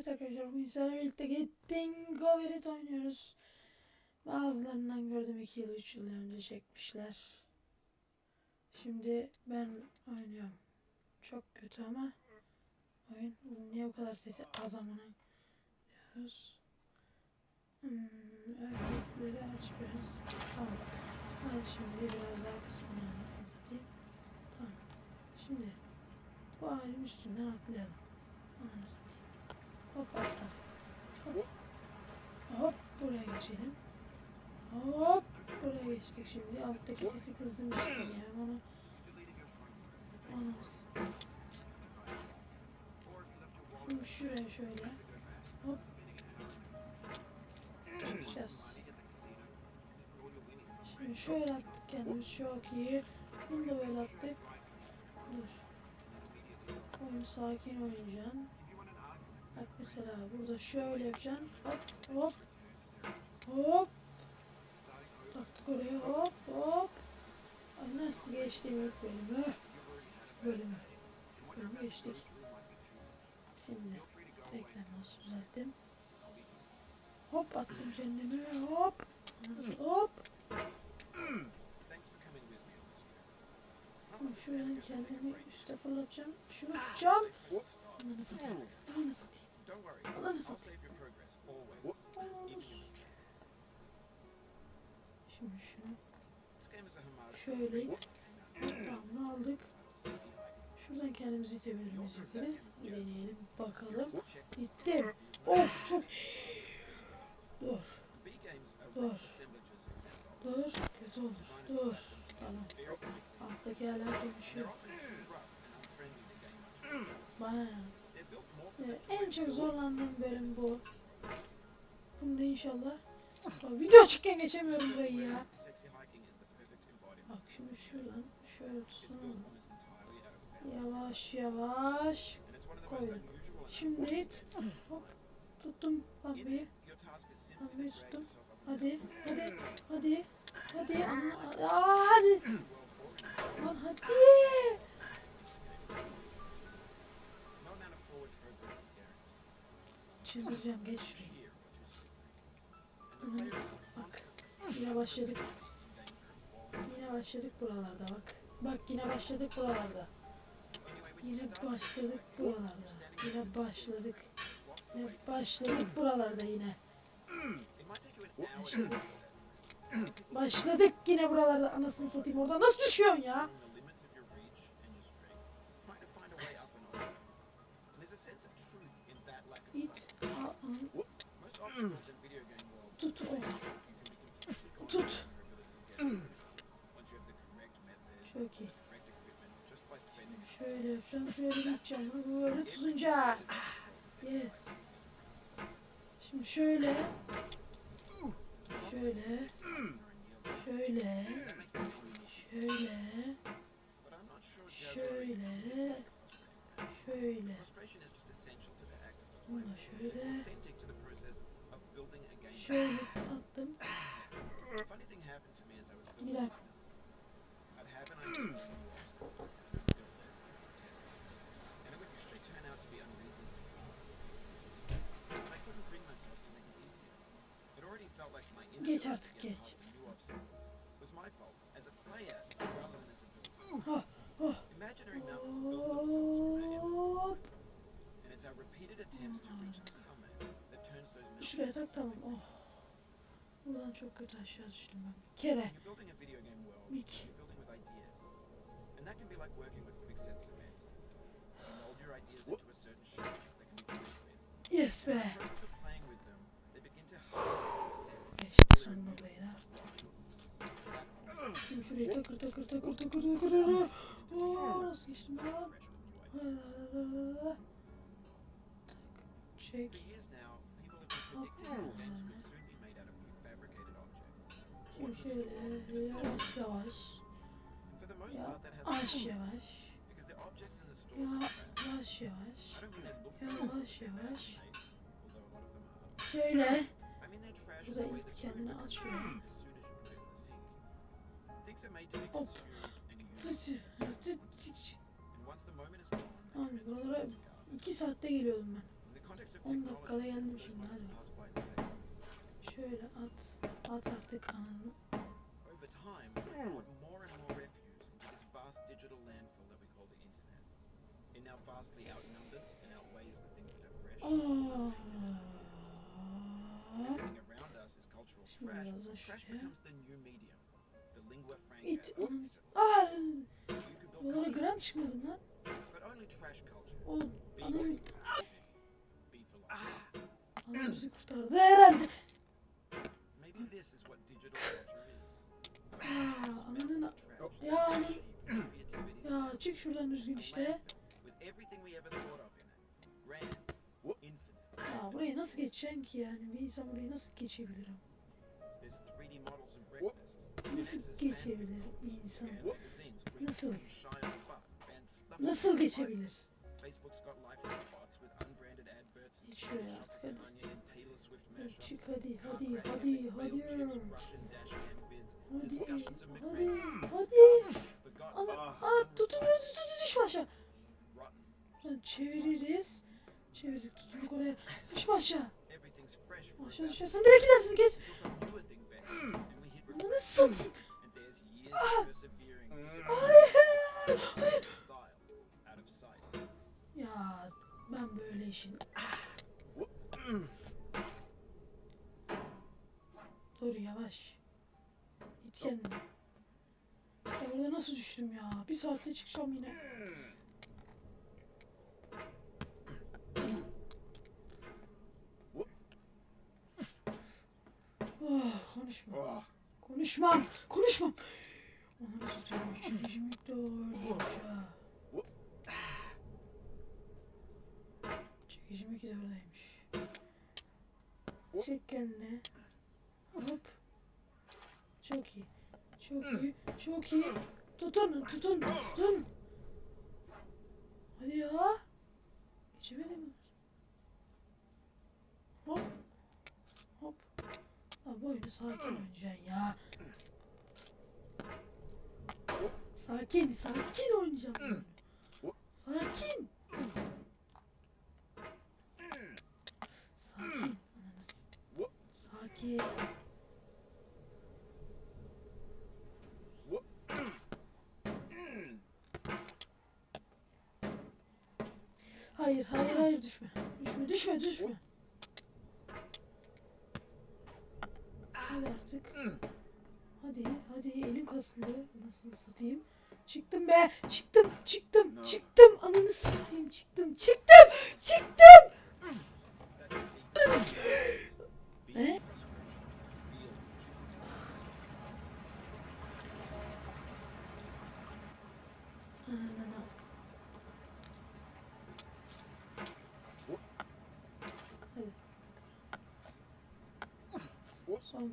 Evet arkadaşlar bugün sizlerle birlikte Getting Goverit oynuyoruz. Bazılarından gördüm 2 yıl 3 yıl önce çekmişler. Şimdi ben oynuyorum. Çok kötü ama oyun niye bu kadar sesi az amına diyoruz. Hmm, özellikleri aç. Tamam. Hadi şimdi biraz daha kısmını anasını satayım. Tamam. Şimdi bu ağacın üstünden atlayalım. Anasını satayım. Hop atla. Hop. Hop buraya geçelim. Hop buraya geçtik şimdi. Alttaki sesi yani onu. Anas. Şimdi şuraya şöyle. Hop. Çıkacağız. Şimdi şöyle attık kendimiz çok iyi. Bunu da böyle attık. Dur. Oyunu sakin oynayacaksın. Bak mesela burada şöyle yapacaksın. Hop hop. Hop. Taktık oraya hop hop. Ay nasıl geçtim ilk bölümü. Bölümü. Bölümü geçtik. Şimdi reklam nasıl düzelttim. Hop attım kendimi hop. Nasıl hop. Şimdi şuradan kendimi üste fırlatacağım. Şunu tutacağım. Ananı satayım. Ananı satayım. Ananı satayım. Şimdi şunu şöyle it. Tamam bunu aldık. Şuradan kendimizi itebiliriz yukarı. Deneyelim bakalım. Gittim. Of çok. Dur. Dur. Dur. Kötü olur. Dur. Tamam. Alttaki hala konuşuyor. much. Bana ne? Ee, En çok zorlandığım bölüm bu. Bunda inşallah. Bak, video açıkken geçemiyorum burayı ya. Bak şimdi şuradan şöyle metal. Yavaş yavaş. Koydum. Şimdi. Hop. Tuttum lambayı. Lambayı tuttum. Hadi. Hadi. Hadi. Hadi. Aa, hadi. Lan hadi. Ananı- player is Bak. Yine başladık. Yine başladık buralarda bak. Bak yine başladık buralarda. Yine başladık buralarda. Yine başladık. Yine başladık buralarda yine. Başladık. Başladık yine buralarda. Anasını satayım orada. Nasıl düşüyorsun ya? Worlds Tut. Completely Tut. Çok iyi. Şöyle yapacağım. Şöyle gideceğim. Böyle tutunca. Yes. Şimdi şöyle. Şöyle. Şöyle. Şöyle. Şöyle. Şöyle. Bunu da şöyle. Şöyle attım. A funny thing happened to Şuraya tak tamam. Oh. Buradan çok kötü aşağı düştüm ben. Bir kere. With. Yes be. Geçtik sonunda da. Şimdi şurayı takır takır takır takır takır takır. Oo, nasıl geçtim ben? Çek. Şimdi şöyle yavaş yavaş. Yavaş yavaş. Yavaş yavaş. Yavaş yavaş. Şöyle. Burada kendini be Hop. consumed and used. Tıç, in a certain tıç, way. tıç. And once the moment is gone, they Lan transfer buralara iki saatte geliyordum ben. In the context progressive 10 dakikada moments hadi. Şöyle at. At artık ananı. Over time, we've brought more and more refuse into this vast digital landfill that we call the internet. It now vastly outnumbers and outweighs the things that are fresh. Everything around us is cultural trash. Trash becomes the new medium. The lingua franca. İt build Buralara culture, gram çıkmadım lan. but only trash culture. O Be anam. Anam bizi kurtardı herhalde. Ananın. Ya anam. Ya çık şuradan düzgün işte. Ya burayı nasıl geçeceksin ki yani? Bir insan burayı nasıl geçebilir? There's 3D models and breakfast. Nasıl geçebilir bir insan? Nasıl? Nasıl geçebilir? Şuraya artık, hadi. Çık hadi hadi hadi hadi. Hadi hadi hadi. Ana, tutun tutun tutun düşme aşağı. Buradan çeviririz. Çevirdik tutunduk oraya. Düşme aşağı. Aşağı düşersen direkt gidersin geç. refresh, satayım. persevering Hayır. Ya ben böyle işin. Dur yavaş. İt kendini. Ya burada nasıl düştüm ya? Bir saatte çıkacağım yine. Oh, konuşma. Konuşmam. Konuşmam. Onu satayım. Ha. Çekicimik de oradaymış. Çek kendine. Hop. Çok iyi. Çok iyi. Çok iyi. Tutun, tutun, tutun. Hadi ya. Geçemedim mi? Hop. Hop. Abi oyunu sakin oynayacaksın ya. Sakin, sakin oynayacağım. Sakin. Sakin. Sakin. Hayır, hayır, hayır düşme. Düşme, düşme, düşme. Hadi artık. Hadi, hadi elim kasıldı. Nasıl satayım? Çıktım be, çıktım, çıktım, çıktım. Ananı satayım, çıktım, çıktım, çıktım. Son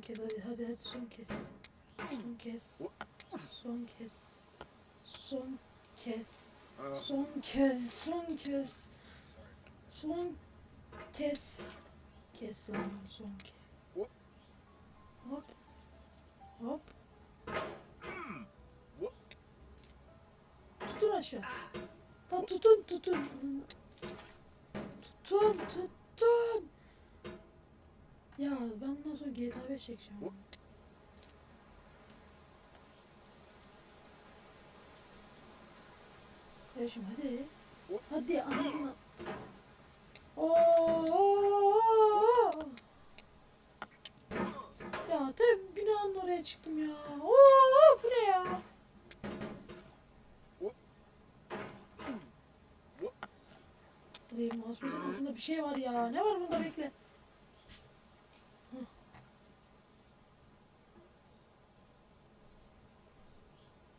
kez hadi hadi hadi son kez. Son kez. Son kez. Son kez. Son kez. Son kez. Son kez. Kes lan son kez. Hop. Hop. Tutun aşağı. Da tutun tutun. Tutun tutun. Ya ben bundan sonra GTA 5 çekeceğim. Kardeşim hadi. Hadi anamla. Oo. Ya tabi binanın oraya çıktım ya. Oo bu ne ya? Mousepad'in altında bir şey var ya. Ne var bunda bekle.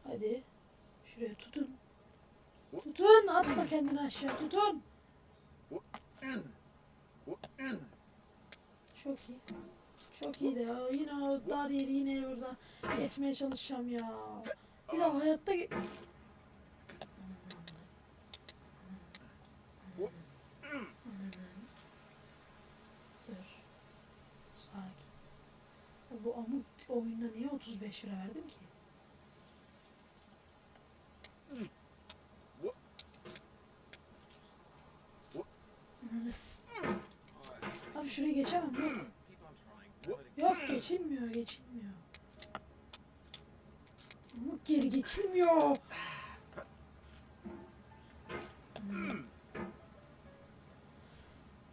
Hadi. Şuraya tutun. Tutun. Atma kendini aşağı. Tutun. Çok iyi. Çok iyi de ya. Yine o dar yeri yine orada geçmeye çalışacağım ya. Bir daha hayatta ge- Dur. Sakin. Bu amuk oyununa niye 35 lira verdim ki? Abi şuraya geçemem yok. Yok geçilmiyor geçilmiyor. Umut geri geçilmiyor. Hmm.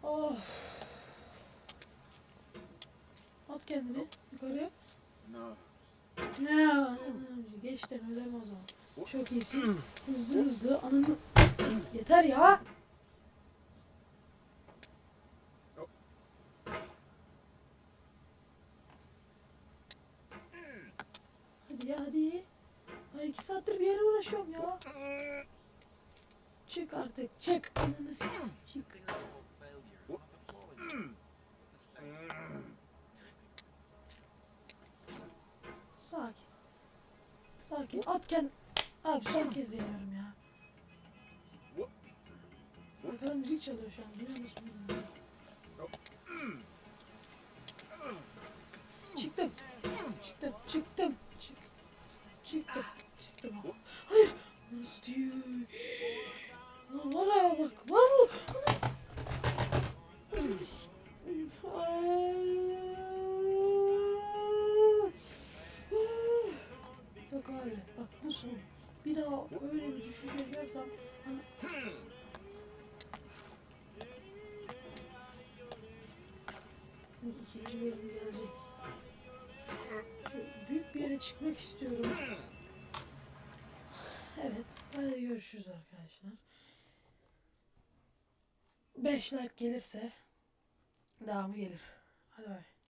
Of. At kendini yukarı. No. Ya, geçten ödeme o zaman. Çok iyisin. Hızlı hızlı ananı. Yeter ya. Hadi ya hadi. Ay iki saattir bir yere uğraşıyorum ya. Çık artık çık. Ananı çık. This thing that they call failure is not the flaw in you. The state. Sakin. Sakin. At kend... Abi son kez deniyorum ya. Arkada müzik çalıyor şu an. Biliyor musun bilmiyorum. Çıktım. Çıktım. Çıktım. Çık. İkinci gelecek. Şöyle büyük bir yere çıkmak istiyorum. Evet. Hadi görüşürüz arkadaşlar. 5 like gelirse devamı gelir. Hadi bay.